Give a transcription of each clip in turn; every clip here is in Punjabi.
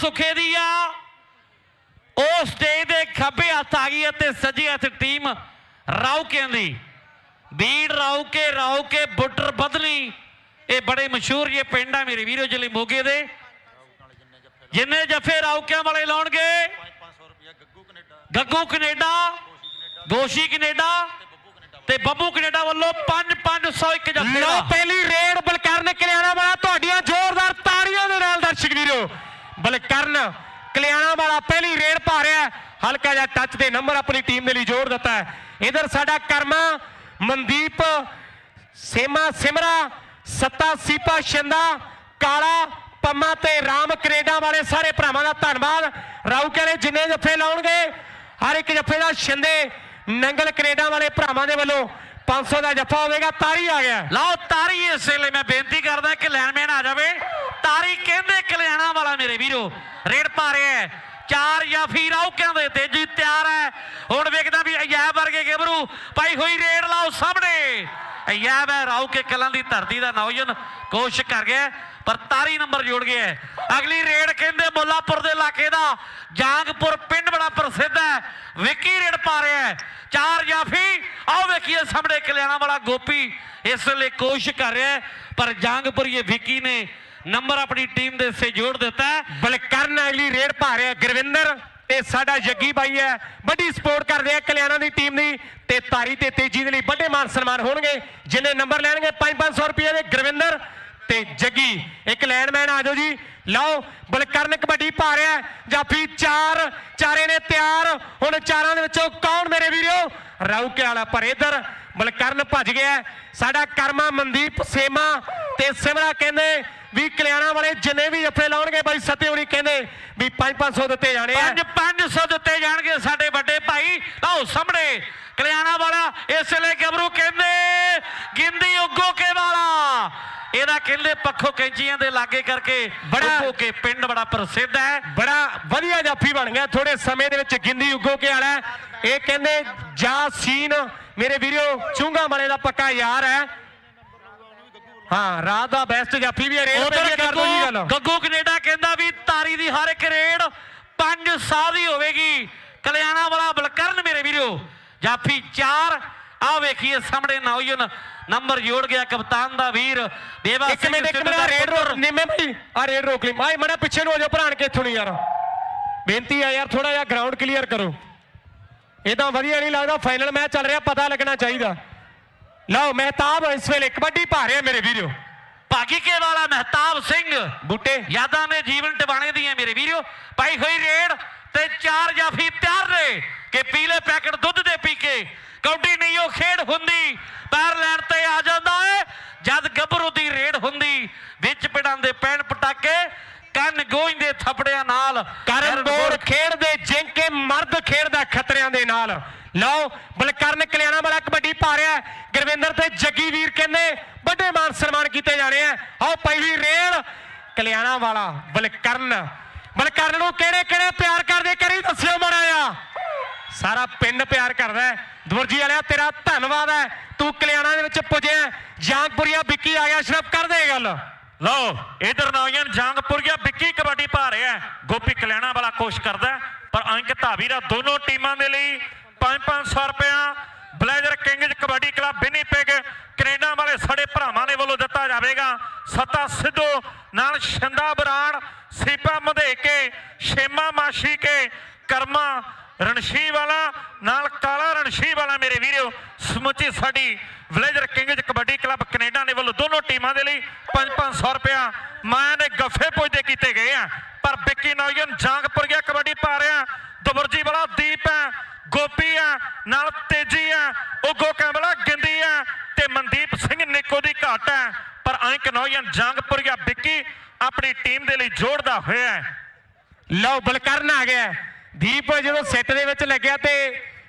ਸੁਖੇ ਦੀ ਆ। ਉਹ ਸਟੇਜ ਦੇ ਖੱਬੇ ਹੱਥ ਆ ਗਈ ਅਤੇ ਸੱਜੇ ਹੱਥ ਟੀਮ ਰਾਉਕਿਆਂ ਦੀ। ਬੀੜ ਰਾਉਕੇ ਰਾਉਕੇ ਬੁੱਟਰ ਬਦਲੀ ਇਹ ਬੜੇ ਮਸ਼ਹੂਰ ਜੇ ਪਿੰਡ ਆ ਮੇਰੇ ਵੀਰੋ ਜ਼ਿਲ੍ਹੇ ਮੋਗੇ ਦੇ। ਜਿੰਨੇ ਜਫੇ ਰਾਉਕਿਆਂ ਵਾਲੇ ਲਾਉਣਗੇ। 500 ਰੁਪਇਆ Gaggu Canada Gaggu Canada Goshi Canada ਤੇ ਬੱਬੂ ਕੈਨੇਡਾ ਵੱਲੋਂ 5 500 ਇੱਕ ਜਫੇ ਲਓ ਪਹਿਲੀ ਰੇਡ ਬਲਕਰਨ ਕਲਿਆਣਾ ਵਾਲਾ, ਤੁਹਾਡੀਆਂ ਜ਼ੋਰਦਾਰ ਤਾੜੀਆਂ ਦੇ ਨਾਲ ਦਰਸ਼ਕ ਵੀਰੋ। ਬਲਕਰਨ ਕਲਿਆਣਾ ਵਾਲਾ ਪਹਿਲੀ ਰੇਡ ਪਾ ਰਿਹਾ ਹਲਕਾ ਜਿਹਾ ਟੱਚ ਦੇ ਨੰਬਰ ਆਪਣੀ ਟੀਮ ਦੇ ਲਈ ਜੋੜ ਦਿੱਤਾ ਹੈ। ਇਧਰ ਸਾਡਾ ਕਰਮਾ, ਮਨਦੀਪ, ਸੇਮਾ, ਸਿਮਰਾ, ਸੱਤਾ, ਸੀਪਾ, ਸ਼ਿੰਦਾ, ਕਾਲਾ, ਪੰਮਾ ਤੇ ਰਾਮ ਕੈਨੇਡਾ ਵਾਲੇ ਸਾਰੇ ਭਰਾਵਾਂ ਦਾ ਧੰਨਵਾਦ। ਰਾਉ ਕਹਿੰਦੇ ਜਿੰਨੇ ਜੱਫੇ ਲਾਉਣਗੇ, ਹਰ ਇੱਕ ਜੱਫੇ ਦਾ ਸ਼ਿੰਦੇ, ਨੰਗਲ ਕੈਨੇਡਾ ਵਾਲੇ ਭਰਾਵਾਂ ਦੇ ਵੱਲੋਂ 500 ਦਾ ਜੱਫਾ ਹੋਵੇਗਾ, ਤਾਰੀ ਆ ਗਿਆ। ਲਓ, ਤਾਰੀ ਇਸ ਵੇਲੇ ਮੈਂ ਬੇਨਤੀ ਕਰਦਾ ਕਿ ਲੈਨਮੈਨ ਆ ਜਾਵੇ। ਤਾਰੀ ਕਹਿੰਦੇ ਕਲਿਆਣਾ ਵਾਲਾ ਮੇਰੇ ਵੀਰੋ। ਰੇਡ ਪਾ ਰਿਹਾ ਹੈ। ਚਾਰ ਜਾਫੀ ਰੌਕਿਆਂ ਦੇ ਤੇ ਤਿਆਰ ਹੈ। ਹੁਣ ਵੇਖਦਾ ਵੀ ਅਯਾਬ ਵਰਗੇ ਗੱਭਰੂ ਪਾਈ ਹੋਈ ਰੇਡ ਲਾਓ ਸਾਹਮਣੇ। ਅਯਾਬ ਹੈ ਰੌਕੇ ਕਲਾਂ ਦੀ ਧਰਤੀ ਦਾ ਨੌਜਵਾਨ ਕੋਸ਼ਿਸ਼ ਕਰ ਗਿਆ ਪਰ ਤਾਰੀ ਨੰਬਰ ਜੋੜ ਗਿਆ ਅਗਲੀ ਰੇਡ ਕਹਿੰਦੇ ਮੁੱਲਾਪੁਰ ਦੇ ਇਲਾਕੇ ਦਾ। ਜਾਂਗਪੁਰ ਪਿੰਡ ਬੜਾ ਪ੍ਰਸਿੱਧ ਹੈ। ਵਿੱਕੀ ਰੇਡ ਪਾ ਰਿਹਾ ਹੈ। ਚਾਰ ਜਾਫੀ ਆਓ ਵੇਖੀਏ ਸਾਹਮਣੇ ਕਲਿਆਣਾ ਵਾਲਾ ਗੋਪੀ ਇਸ ਵੇਲੇ ਕੋਸ਼ਿਸ਼ ਕਰ ਰਿਹਾ ਹੈ। ਪਰ ਜੰਗਪੁਰੀਏ ਵਿੱਕੀ ਨੇ ਨੰਬਰ ਆਪਣੀ ਟੀਮ ਦੇ ਹਿੱਸੇ ਜੋੜ ਦਿੱਤਾ ਬਲਕਰਨ ਅਗਲੀ ਰੇਡ ਪਾ ਰਿਹਾ ਗੁਰਵਿੰਦਰ ਤੇ ਸਾਡਾ ਜੱਗੀ ਬਾਈ ਹੈ। ਵੱਡੀ ਸਪੋਰਟ ਕਰਦੇ ਆ ਕਲਿਆਣਾ ਦੀ ਟੀਮ ਦੀ ਤੇ ਤਾਰੀ ਤੇ ਤੇਜੀ ਦੇ ਲਈ ਵੱਡੇ ਮਾਨ ਸਨਮਾਨ ਹੋਣਗੇ, ਜਿੰਨੇ ਨੰਬਰ ਲੈਣਗੇ 5-500 ਰੁਪਏ ਦੇ ਗੁਰਵਿੰਦਰ ਤੇ ਜੱਗੀ। ਇੱਕ ਲੈਂਡਮੈਨ ਆ ਜਾਓ ਜੀ। ਲਓ, ਬਲਕਰਨ ਕਬੱਡੀ ਪਾ ਰਿਹਾ ਹੈ। ਜਾਫੀ ਚਾਰ, ਚਾਰੇ ਨੇ ਤਿਆਰ। ਹੁਣ ਚਾਰਾਂ ਦੇ ਵਿੱਚੋਂ ਕੌਣ ਮੇਰੇ ਵੀਰੋ? ਰਾਉਕੇ ਵਾਲਾ ਪਰ ਇਧਰ ਬਲਕਰਨ ਭੱਜ ਗਿਆ ਸਾਡਾ ਕਰਮਾ ਮਨਦੀਪ ਸੇਮਾ ਤੇ ਸਿਮਰਾ ਕਹਿੰਦੇ ਵੀ ਕਲਿਆਣਾ ਵਾਲੇ ਜਿੰਨੇ ਵੀ ਜੱਫੇ ਲਾਉਣਗੇ ਬਾਈ ਸੱਤੇ ਹੋਣੀ ਕਹਿੰਦੇ ਵੀ 5-500 ਦਿੱਤੇ ਜਾਣੇ ਆ। ਪੰਜ 500 ਦਿੱਤੇ ਜਾਣਗੇ ਸਾਡੇ ਵੱਡੇ ਭਾਈ। ਲਓ ਸਾਹਮਣੇ ਕਲਿਆਣਾ ਵਾਲਾ ਇਸ ਵੇਲੇ ਗੱਭਰੂ ਕਹਿੰਦੇ ਗਿੰਦੀ ਉੱਗੋ ਕੇ ਵਾਲਾ। ਇਹਦਾ ਕਹਿੰਦੇ ਪੱਖੋ ਕੈਂਚੀਆਂ ਦੇ ਲਾਗੇ ਕਰਕੇ ਬੜਾ- ਉੱਗੋ ਕੇ ਪਿੰਡ ਬੜਾ ਪ੍ਰਸਿੱਧ ਹੈ। ਬੜਾ ਵਧੀਆ ਜਾਫੀ ਬਣ ਗਿਆ ਥੋੜੇ ਸਮੇਂ ਦੇ ਵਿੱਚ ਗਿੰਦੀ ਉੱਗੋ ਕੇ ਵਾਲਾ ਹੈ। ਇਹ ਕਹਿੰਦੇ ਜਾ ਸੀਨ ਮੇਰੇ ਵੀਰੋ ਚੁੰਗਾ ਵਾਲੇ ਦਾ ਪੱਕਾ ਯਾਰ ਹੈ। ਹਾਂ ਰਾਤ ਦਾ ਬੈਸਟ ਜਾਫੀ ਵੀ ਰੇਡ ਉਧਰ ਕਰ ਦੋ ਜੀ ਗੱਲ। ਗੱਗੂ ਕੈਨੇਡਾ ਕਹਿੰਦਾ ਵੀ ਤਾਰੀ ਦੀ ਹਰ ਇੱਕ ਰੇਡ ਪੰਜ ਸਾਹ ਦੀ ਹੋਵੇਗੀ। ਕਲਿਆਣਾ ਵਾਲਾ ਬਲਕਰਨ ਮੇਰੇ ਵੀਰੋ ਜਾਫੀ 4 ਆ ਵੇਖੀਏ ਸਾਹਮਣੇ ਨੌਜਵਾਨ ਨੰਬਰ ਜੋੜ ਗਿਆ ਕਪਤਾਨ ਦਾ ਵੀਰ ਦੇਵਾ ਇੱਕ ਮਿੰਟ ਇੱਕ ਮਿੰਟ ਰੇਡ ਰੋਕ। ਨਿੰਮੇ ਭਾਈ ਆ ਰੇਡ ਰੋਕ ਲਈ। ਮਾਈ ਮੜਾ ਪਿੱਛੇ ਨੂੰ ਹੋ ਜਾਓ ਭਰਾਣ ਕੇ ਇੱਥੋਂ ਨਹੀਂ ਯਾਰ। ਬੇਨਤੀ ਆ ਯਾਰ ਥੋੜਾ ਜਿਹਾ ਗਰਾਊਂਡ ਕਲੀਅਰ ਕਰੋ। ਇਹ ਤਾਂ ਵਧੀਆ ਨਹੀਂ ਲੱਗਦਾ ਫਾਈਨਲ ਮੈਚ ਚੱਲ ਰਿਹਾ ਪਤਾ ਲੱਗਣਾ ਚਾਹੀਦਾ। ਲਓ ਮਹਿਤਾਬ ਇਸ ਵੇਲੇ ਕਬੱਡੀ ਪਾ ਰਿਹਾ ਮੇਰੇ ਵੀਰੋ। ਭਾਗੀ ਕੇ ਵਾਲਾ ਮਹਿਤਾਬ ਸਿੰਘ। ਬੂਟੇ। ਯਾਦਾਂ ਨੇ ਜੀਵਨ ਟਿਵਾਣੇ ਦੀਆਂ ਮੇਰੇ ਵੀਰੋ। ਪਾਈ ਹੋਈ ਰੇਡ ਤੇ ਚਾਰ ਜਾਫੀ ਤਿਆਰ ਨੇ ਕਿ ਪੀਲੇ ਪੈਕਟ ਦੁੱਧ ਦੇ ਪੀ ਕੇ ਕੌਡੀ ਨਹੀਂ ਉਹ ਖੇਡ ਹੁੰਦੀ ਪੈਰ ਲੈਣ ਤੇ ਆ ਜਾਂਦਾ ਏ। ਜਦ ਗੱਭਰੂ ਦੀ ਰੇਡ ਹੁੰਦੀ ਵਿੱਚ ਪਿੜਾਂ ਦੇ ਪੈਣ ਪਟਾਕੇ ਕੰਨ ਗੋਇੰਦੇ ਥਪੜਿਆਂ ਨਾਲ। ਕਰਨ ਬੋੜ ਖੇਡਦੇ ਜਿੰਕੇ ਮਰਦ ਖੇਡਦਾ ਖਤਰਿਆਂ ਦੇ ਨਾਲ। ਲਓ ਬਲਕਰਨ ਕਲਿਆਣਾ ਵਾਲਾ ਕਬੱਡੀ ਪਾ ਰਿਹਾ ਹੈ। ਗੁਰਵਿੰਦਰ ਤੇ ਜੱਗੀ ਵੀਰ ਕਹਿੰਦੇ, ਵੱਡੇ ਮਾਨ ਸਨਮਾਨ ਕੀਤੇ ਜਾਣੇ ਆ। ਆਓ ਪਹਿਲੀ ਰੇਲ ਕਲਿਆਣਾ ਵਾਲਾ ਬਲਕਰਨ ਬਲਕਰਨ ਨੂੰ ਕਿਹੜੇ ਕਿਹੜੇ ਪਿਆਰ ਕਰਦੇ ਕਰੀ ਦੱਸਿਓ ਮਾੜਾ ਆ ਸਾਰਾ ਪਿੰਡ ਪਿਆਰ ਕਰਦਾ ਦਵਰਜੀ ਵਾਲਿਆ, ਤੇਰਾ ਧੰਨਵਾਦ ਹੈ। ਤੂੰ ਕਲਿਆਣਾ ਦੇ ਵਿੱਚ ਪੁੱਜਿਆ ਜਾਂਗਪੁਰੀਆ ਵਿੱਕੀ ਆ ਗਿਆ ਸ਼ਰਫ ਕਰ ਦੇ ਗੱਲ। ਲਓ, ਇਧਰ ਨੌਜਵਾਨ ਜੰਗਪੁਰੀਆ ਵਿੱਕੀ ਕਬੱਡੀ ਪਾ ਰਿਹਾ ਗੋਪੀ ਕਲਿਆਣਾ ਵਾਲਾ ਕੋਸ਼ ਕਰਦਾ ਪਰ ਅੰਕ ਧਾਵੀਰਾ ਦੋਨੋਂ ਟੀਮਾਂ ਦੇ ਲਈ 5-500 ਰੁਪਇਆ blazer kings kabaddi club Winnipeg, Canada ਵਾਲੇ ਸਾਡੇ ਭਰਾਵਾਂ ਦੇ ਵੱਲੋਂ ਦਿੱਤਾ ਜਾਵੇਗਾ। ਸਤਾ ਸਿੱਧੂ ਨਾਲ ਸ਼ੰਦਾ ਬਰਾੜ, ਸੀਪਾ ਮਧੇਕੇ ਸ਼ੇਮਾ ਮਾਸ਼ੀ ਕੇ, ਕਰਮਾ ਰਣਸ਼ੀ ਵਾਲਾ ਨਾਲ ਕਾਲਾ ਰਣਸ਼ੀ ਵਾਲਾ ਮੇਰੇ ਵੀਰੋ, ਸਮੁੱਚੀ ਸਾਡੀ villager kings kabaddi club Canada ਦੇ ਵੱਲੋਂ ਦੋਨੋਂ ਟੀਮਾਂ ਦੇ ਲਈ 5-500 ਰੁਪਇਆ ਮਾਇਆ ਦੇ ਗੱਫੇ ਪੁੱਜਦੇ ਕੀਤੇ ਗਏ ਆ। ਪਰ ਵਿੱਕੀ ਨੌਜਵਾਨ ਜਾਂਗਪੁਰ ਗਿਆ ਕਬੱਡੀ ਪਾ ਰਿਹਾ। ਦੁਬਰਜੀ ਵਾਲਾ ਦੀਪ ਹੈ। ਗੋਪੀ ਆ ਨਾਲ ਤੇਜੀ ਆ ਉਗੋ ਕੈਂਬਲਾ ਗਿੰਦੀ ਤੇ ਮਨਦੀਪ ਸਿੰਘ ਨਿੱਕੋ ਦੀ ਘਾਟ ਹੈ। ਪਰ ਅੰਕ ਨੌਜਵਾਨ ਜਾਂਗਪੁਰ ਗਿਆ ਵਿੱਕੀ ਆਪਣੀ ਟੀਮ ਦੇ ਲਈ ਜੋੜਦਾ ਹੋਇਆ ਹੈ। ਲਓ, ਬਲਕਰਨ ਆ ਗਿਆ ਦੀਪ ਜਦੋਂ ਸੈੱਟ ਦੇ ਵਿੱਚ ਲੱਗਿਆ ਤੇ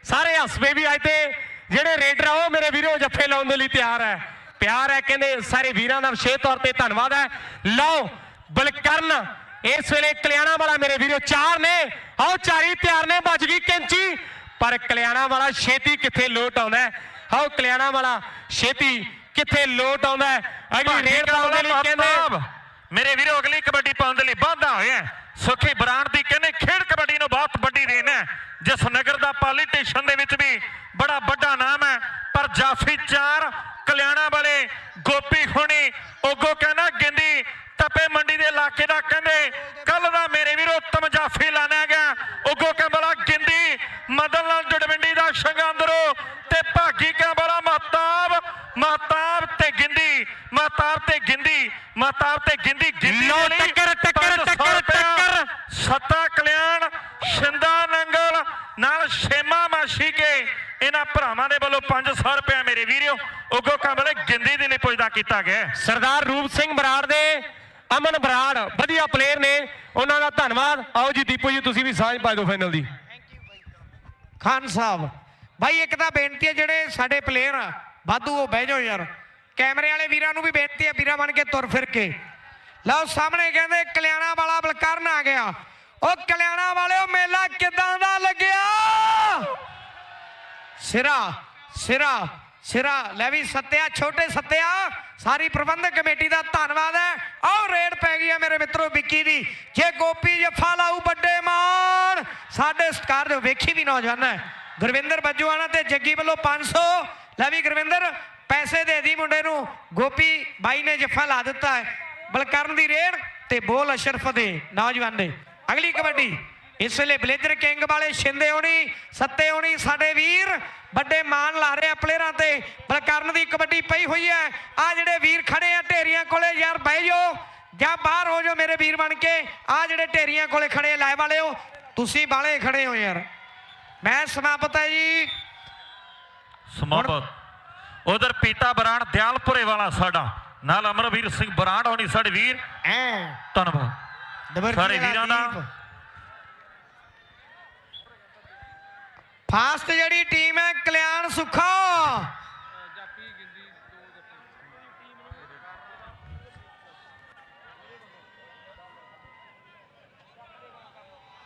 ਸਾਰੇ ਹੱਸਵੇ ਵੀ ਅੱਜ ਤੇ ਜਿਹੜੇ ਰੇਡਰ ਆ, ਉਹ ਮੇਰੇ ਵੀਰੋ ਜੱਫੇ ਲਾਉਣ ਦੇ ਲਈ ਤਿਆਰ ਹੈ। ਪਿਆਰ ਹੈ ਕਹਿੰਦੇ ਸਾਰੇ ਵੀਰਾਂ ਦਾ ਵਿਸ਼ੇਸ਼ ਤੌਰ ਤੇ ਧੰਨਵਾਦ ਹੈ। ਲਓ, ਬਲਕਰਨ ਇਸ ਵੇਲੇ ਕਲਿਆਣਾ ਵਾਲਾ ਮੇਰੇ ਵੀਰੋ ਚਾਰ ਨੇ। ਆਓ, ਚਾਰੀ ਤਿਆਰ ਨੇ, ਵੱਜ ਗਈ ਕੈਂਚੀ। ਪਰ ਕਲਿਆਣਾ ਵਾਲਾ ਛੇਤੀ ਕਿੱਥੇ ਲੋਟ ਆਉਂਦਾ ਹੈ? ਆਓ ਕਲਿਆਣਾ ਵਾਲਾ ਛੇਤੀ ਕਿੱਥੇ ਲੋਟ ਆਉਂਦਾ ਅਗਲੀ ਰੇਡ ਪਾਉਣ ਦੇ ਲਈ ਕਹਿੰਦੇ ਮੇਰੇ ਵੀਰੋ ਅਗਲੀ ਕਬੱਡੀ ਪਾਉਣ ਦੇ ਲਈ ਵਾਧਾ ਹੋਇਆ ਸੁਖੀ ਬਰਾਂਡ ਦੀ ਕਹਿੰਦੇ ਖੇਡ ਕਬੱਡੀ ਨੂੰ ਬਹੁਤ ਵੱਡੀ ਰੇਨ ਹੈ। ਜਿਸ ਨਗਰ ਦਾ ਪੋਲੀਟੀਸ਼ਨ ਦੇ ਵਿੱਚ ਵੀ ਬੜਾ ਵੱਡਾ ਨਾਮ ਹੈ। ਪਰ ਜਾਫੀ ਚਾਰ ਕਲਿਆਣਾ ਵਾਲੇ ਗੋਪੀ ਹੁਣੀ ਉਗੋ ਕਹਿੰਦਾ ਗਿੰਦੀ ਤਪੇ ਮੰਡੀ ਦੇ ਇਲਾਕੇ ਦਾ ਕਹਿੰਦੇ ਕੱਲ ਦਾ ਮੇਰੇ ਵੀਰੋ ਉੱਤਮ ਜਾਫੀ ਲਾਣਿਆ ਗਿਆ ਉਗੋ ਕਹਿੰਦਾ ਗਿੰਦੀ ਮਦਨ ਲਾਲ ਜੜਵਿੰਡੀ ਦਾ ਸ਼ੰਗਾਂਦਰੋ ਤੇ ਭਾਗੀ ਕਹਿੰਦਾ ਮਹਤਾਬ ਮਹਤਾਬ ਤੇ ਗਿੰਦੀ ਮਹਤਾਬ ਤੇ ਗਿੰਦੀ ਮਹਤਾਬ ਤੇ ਗਿੰਦੀ ਗਿੰਦੀ ਲਓ ਦੇ ਲਈ ਟੱਕਰ, ਟੱਕਰ, 500 ਟੱਕਰ। ਟੱਕਰ। ਸੱਤਾ ਕਲਿਆਣ ਸ਼ਿੰਦਾ ਨੰਗਲ ਨਾਲ ਸ਼ੇਮਾ ਮਾਸ਼ੀ ਕੇ ਇਹਨਾਂ ਭਰਾਵਾਂ ਦੇ ਵੱਲੋਂ 500 ਰੁਪਏ ਮੇਰੇ ਵੀਰਿਓ ਉਗੋ ਕੰਬਲੇ ਗਿੰਦੀ ਦੇ ਲਈ ਪੁੱਜਦਾ ਕੀਤਾ ਗਿਆ। ਸਰਦਾਰ ਰੂਪ ਸਿੰਘ ਬਰਾੜ ਦੇ ਅਮਨ ਬਰਾੜ ਵਧੀਆ ਪਲੇਅਰ ਨੇ ਉਹਨਾਂ ਦਾ ਧੰਨਵਾਦ ਆਓ ਜੀ ਦੀਪੂ ਜੀ ਤੁਸੀਂ ਵੀ ਸਾਂਝ ਪਾ ਦਿਓ ਫਾਈਨਲ ਦੀ ਖਾਨ ਸਾਹਿਬ ਭਾਈ ਇੱਕ ਤਾਂ ਬੇਨਤੀ ਹੈ ਜਿਹੜੇ ਸਾਡੇ ਪਲੇਅਰ ਆ ਵਾਧੂ ਉਹ ਬਹਿ ਜਾਓ ਯਾਰ ਕੈਮਰੇ ਵਾਲੇ ਵੀਰਾਂ ਨੂੰ ਵੀ ਬੇਨਤੀ ਹੈ ਵੀਰਾਂ ਬਣ ਕੇ ਤੁਰ ਫਿਰ ਕੇ ਲਓ ਸਾਹਮਣੇ ਕਹਿੰਦੇ ਕਲਿਆਣਾ ਵਾਲਾ ਬਲਕਰਨ ਆ ਗਿਆ। ਉਹ ਕਲਿਆਣਾ ਵਾਲਿਓ ਮੇਲਾ ਕਿਦਾਂ ਦਾ ਲੱਗਿਆ? ਸਿਰਾ ਸਿਰਾ ਸਿਰਾ। ਲੈ ਵੀ ਸੱਤਿਆ, ਛੋਟੇ ਸੱਤਿਆ। ਸਾਰੀ ਪ੍ਰਬੰਧਕ ਕਮੇਟੀ ਦਾ ਧੰਨਵਾਦ ਹੈ। ਆਓ ਰੇਡ ਪੈ ਗਈ ਹੈ ਮੇਰੇ ਮਿੱਤਰੋ ਵਿੱਕੀ ਦੀ। ਜੇ ਗੋਪੀ ਜੱਫਾ ਲਾਊ ਵੱਡੇ ਮਾਨ ਸਾਡੇ ਸਤਿਕਾਰ ਦੇ ਵੇਖੀ ਵੀ ਨੌਜਵਾਨ ਹੈ। ਗੁਰਵਿੰਦਰ ਬੱਜੂਆਣਾ ਤੇ ਜੱਗੀ ਵੱਲੋਂ 500 ਲੈ ਵੀ ਗੁਰਵਿੰਦਰ, ਪੈਸੇ ਦੇ ਦੀ ਮੁੰਡੇ ਨੂੰ। ਗੋਪੀ ਬਾਈ ਨੇ ਜੱਫਾ ਲਾ ਦਿੱਤਾ ਹੈ। ਬਲਕਰਨ ਦੀ ਰੇਡ ਤੇ ਬੋਲ ਅਸ਼ਰਫ ਦੇ ਨੌਜਵਾਨ। ਦੇ ਅਗਲੀ ਕਬੱਡੀ। ਇਸ ਵੇਲੇ ਬਲੇਜ਼ਰ ਕਿੰਗ ਵਾਲੇ ਸ਼ਿੰਦੇ ਹੋਣੀ, ਸੱਤੇ ਹੋਣੀ, ਸਾਡੇ ਵੀਰ ਵੱਡੇ ਮਾਨ ਲਾ ਰਹੇ ਆ ਪਲੇਅਰਾਂ ਤੇ। ਬਲਕਰਨ ਦੀ ਕਬੱਡੀ ਪਈ ਹੋਈ ਹੈ। ਆ ਜਿਹੜੇ ਵੀਰ ਖੜੇ ਆ ਢੇਰੀਆਂ ਕੋਲੇ, ਯਾਰ ਬਹਿ ਜਾਓ, ਜਾਂ ਬਾਹਰ ਹੋ ਜਾਓ ਮੇਰੇ ਵੀਰ ਬਣ ਕੇ। ਆ ਜਿਹੜੇ ਢੇਰੀਆਂ ਕੋਲੇ ਖੜੇ ਲਾਇ ਵਾਲਿਓ, ਤੁਸੀਂ ਬਾਲੇ ਖੜੇ ਹੋ ਯਾਰ। ਮੈਂ ਸਮਾਪਤ ਹੈ ਜੀ। ਸਮਾਪਤ। ਉਧਰ ਪੀਤਾ ਬਰਾੜ ਦਿਆਲਪੁਰੇ ਵਾਲਾ ਸਾਡਾ। ਨਾਲ ਅਮਰਵੀਰ ਸਿੰਘ ਬਰਾੜ ਹੋਣੀ ਸਾਡੇ ਵੀਰ। ਐ। ਧੰਨਵਾਦ। ਸਾਰੇ ਵੀਰਾਂ ਦਾ। ਫਾਸਟ ਜਿਹੜੀ ਟੀਮ ਹੈ ਕਲਿਆਣ ਸੁੱਖਾ।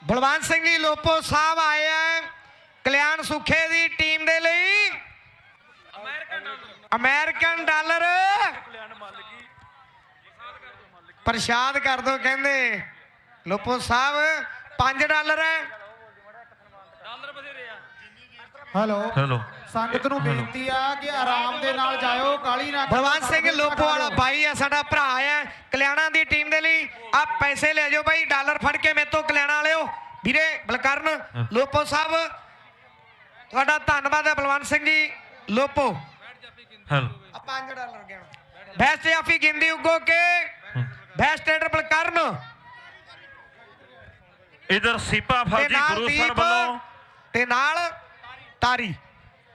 ਬਲਵੰਤ ਸਿੰਘ ਜੀ ਲੋਪੋ ਸਾਹਿਬ ਆਏ ਆ ਕਲਿਆਣ ਸੁੱਖੇ ਦੀ ਟੀਮ ਦੇ ਲਈ। American dollar. ਪ੍ਰਸ਼ਾਦ ਕਰ ਦੋ ਕਹਿੰਦੇ। ਲੋਪੋ ਸਾਹਿਬ 5 ਡਾਲਰ ਹੈ। ਹੈਲੋ। ਹੈਲੋ। ਸੰਗਤ ਨੂੰ ਬੇਨਤੀ ਆ ਕਿ ਆਰਾਮ ਦੇ ਨਾਲ ਜਾਇਓ ਕਾਲੀ ਨਾ ਬਲਵੰਤ ਸਿੰਘ ਲੋਪੋ ਵਾਲਾ। ਬਾਈ ਆ ਸਾਡਾ ਭਰਾ ਆ। ਕਲਿਆਣਾ ਦੀ ਟੀਮ ਦੇ ਲਈ ਆ ਪੈਸੇ ਲੈ ਜਾਓ ਬਾਈ ਡਾਲਰ ਫੜ ਕੇ ਮੇਰੇ ਤੋਂ ਕਲਿਆਣਾ ਵਾਲਿਓ। ਵੀਰੇ ਬਲਕਰਨ ਲੋਪੋ ਸਾਹਿਬ ਤੁਹਾਡਾ ਧੰਨਵਾਦ ਹੈ ਬਲਵੰਤ ਸਿੰਘ ਜੀ। ਲੋਪੋ। ਹੈਲੋ। ਆ 5 ਡਾਲਰ ਗਿਆ। ਬੈਸਟ ਆਫੀ ਗਿੰਦੀ ਉਗੋ ਕੇ? Best trader Balkaran. ਇਧਰ ਸੀਪਾ ਫੌਜੀ ਗੁਰੂ ਸਰ ਵੱਲੋਂ। ਤੇ ਨਾਲ ਤਾਰੀ।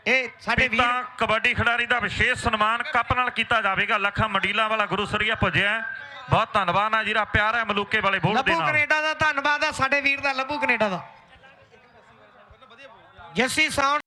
ਇਹ ਸਾਡੇ ਵੀਰ ਕਬੱਡੀ ਖਿਡਾਰੀ ਦਾ ਵਿਸ਼ੇਸ਼ ਸਨਮਾਨ ਕੱਪ ਨਾਲ ਕੀਤਾ ਜਾਵੇਗਾ। ਲੱਖਾਂ ਮੰਡੀਲਾਂ ਵਾਲਾ ਗੁਰੂ ਸਰੀਆ ਪੁੱਜਿਆ। ਬਹੁਤ ਧੰਨਵਾਦ ਆ ਜਿਹੜਾ ਪਿਆਰ ਹੈ ਮਲੂਕੇ ਵਾਲੇ ਬੋਲ ਦੇ ਲੱਭੂ ਨਾਲ। ਕੈਨੇਡਾ ਦਾ ਧੰਨਵਾਦ ਹੈ ਸਾਡੇ ਵੀਰ ਦਾ ਲੱਭੂ ਕੈਨੇਡਾ ਦਾ। ਜੱਸੀ ਸਾਊਂਡ